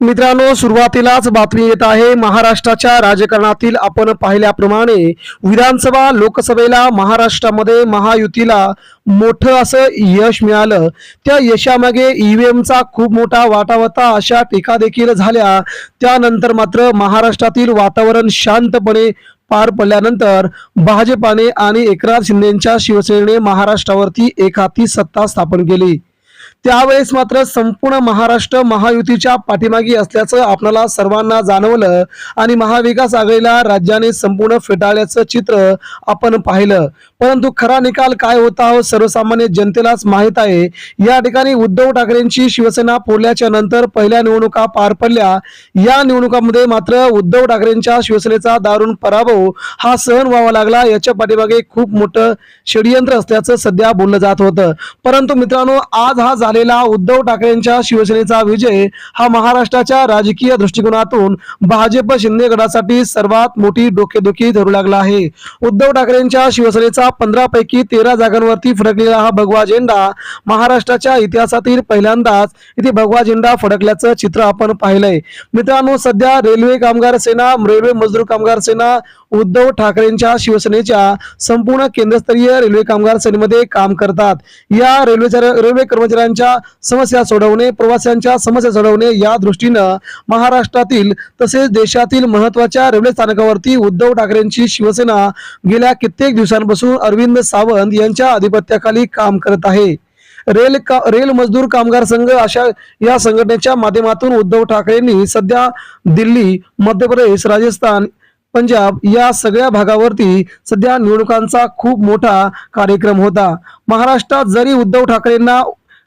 मित्रांनो सुरुवातीलाच बातमी येत आहे महाराष्ट्राच्या राजकारणातील आपण पाहिल्याप्रमाणे विधानसभा लोकसभेला महाराष्ट्रामध्ये महायुतीला मोठं असं यश मिळालं. त्या यशामागे ईव्हीएमचा खूप मोठा वाटा होता अशा टीका देखील झाल्या. त्यानंतर मात्र महाराष्ट्रातील वातावरण शांतपणे पार पडल्यानंतर भाजपाने आणि एकनाथ शिंदेच्या शिवसेनेने महाराष्ट्रावरती एकाती सत्ता स्थापन केली. त्यावेळेस मात्र संपूर्ण महाराष्ट्र महायुतीच्या पाठीमागे असल्याचं आपल्याला सर्वांना जाणवलं आणि महाविकास आघाडीला राज्याने संपूर्ण फेटाळल्याचं चित्र आपण पाहिलं. परंतु खरा निकाल काय होता हो सर्वसामान्य जनतेलाच माहीत आहे. या ठिकाणी उद्धव ठाकरेंची शिवसेना फोडल्याच्या नंतर पहिल्या निवडणुका पार पडल्या. या निवडणुकामध्ये मात्र उद्धव ठाकरेंच्या शिवसेनेचा दारुण पराभव हा सहन व्हावा लागला. याच्या पाठीमागे खूप मोठं षडयंत्र असल्याचं सध्या बोललं जात होतं. परंतु मित्रांनो आज हा झालेला उद्धव ठाकरेंच्या शिवसेनेचा विजय हा महाराष्ट्राच्या राजकीय दृष्टिकोनातून भाजप शिंदे गटासाठी सर्वात मोठी डोकेदुखी धरू लागला आहे. उद्धव ठाकरेंच्या शिवसेनेचा पंधरा पैकी तेरा जागांवरती फडकलेला हा भगवा झेंडा महाराष्ट्राच्या इतिहासातील पहिल्यांदाच इथे भगवा झेंडा फडकल्याचं चित्र आपण पाहिलंय. मित्रांनो सध्या रेल्वे कामगार सेना रेल्वे मजदूर कामगार सेना उद्धव ठाकरेंच्या शिवसेनेच्या संपूर्ण केंद्रस्तरीय रेल्वे कामगार सेनेमध्ये काम करतात. या रेल्वे रेल्वे कर्मचाऱ्यांच्या समस्या सोडवणे प्रवाशांच्या समस्या सोडवणे या दृष्टीनं महाराष्ट्रातील तसेच देशातील महत्त्वाच्या रेल्वे स्थानकावरती उद्धव ठाकरेंची शिवसेना गेल्या कित्येक दिवसांपासून अरविंद सावंत यांच्या आधिपत्याखाली काम करत आहे. रेल का रेल मजदूर कामगार संघ अशा या संघटनेच्या माध्यमातून उद्धव ठाकरेंनी सध्या दिल्ली मध्य प्रदेश राजस्थान पंजाब या सगळ्या भागावरती सध्या निवडणुकांचा खूप मोठा कार्यक्रम होता. महाराष्ट्रात जरी उद्धव ठाकरेंना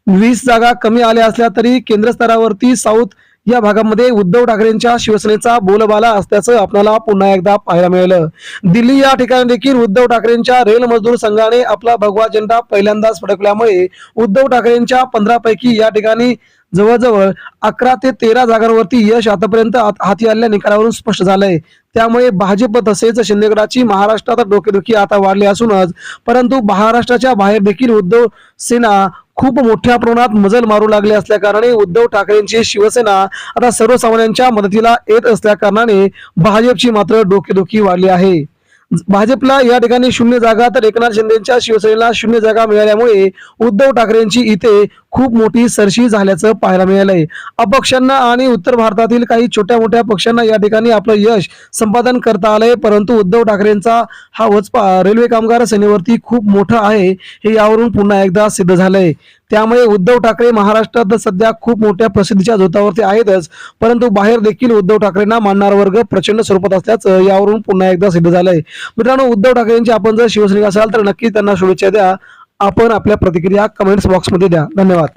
वीस जागा कमी आल्या असल्या तरी केंद्र स्तरावरती साऊथ या भागामध्ये उद्धव ठाकरेंच्या शिवसेनेचा बोलबाला असल्याचं आपल्याला पुन्हा एकदा पाहायला मिळालं. दिल्ली या ठिकाणी देखील उद्धव ठाकरेंच्या रेल मजदूर संघाने आपला भगवा झेंडा पहिल्यांदाच फडकल्यामुळे उद्धव ठाकरेंच्या पंधरा पैकी या ठिकाणी जवळजवळ अकरा ते तेरा जागांवरती यश आतापर्यंत हाती आलेल्या निकालावरून स्पष्ट झालंय. त्यामुळे भाजप तसेच शिंदेगडाची महाराष्ट्रात डोकेदुखी आता वाढली असूनच परंतु महाराष्ट्राच्या बाहेर देखील उद्धव सेना खूप मोठ्या प्रमाणात मजल मारू लागले असल्याकारणाने उद्धव ठाकरेंची शिवसेना आता सर्वसामान्यांच्या मदतीला येत असल्याकारणाने भाजपची मात्र डोकेदुखी वाढली आहे. भाजपला या ठिकाणी शून्य जागा तर एकनाथ शिंदेच्या शिवसेनेला शून्य जागा मिळाल्यामुळे उद्धव ठाकरेंची इथे खूप मोठी सरशी झाल्याचं पाहायला मिळालंय. अपक्षांना आणि उत्तर भारतातील काही छोट्या मोठ्या पक्षांना या ठिकाणी आपलं यश संपादन करता आलंय परंतु उद्धव ठाकरेंचा हा वचपा रेल्वे कामगार सेनेवरती खूप मोठा आहे हे यावरून पुन्हा एकदा सिद्ध झालंय. त्यामुळे उद्धव ठाकरे महाराष्ट्रात सध्या खूप मोठ्या प्रसिद्धीच्या झोतावरती आहेतच परंतु बाहेर देखील उद्धव ठाकरेंना मानणार वर्ग प्रचंड स्वरूपात असल्याचं यावरून पुन्हा एकदा सिद्ध झालंय. मित्रांनो उद्धव ठाकरेंची आपण जर शिवसैनिक असाल तर नक्की त्यांना शुभेच्छा द्या. आपण आपल्या प्रतिक्रिया कमेंट्स बॉक्समध्ये द्या. धन्यवाद.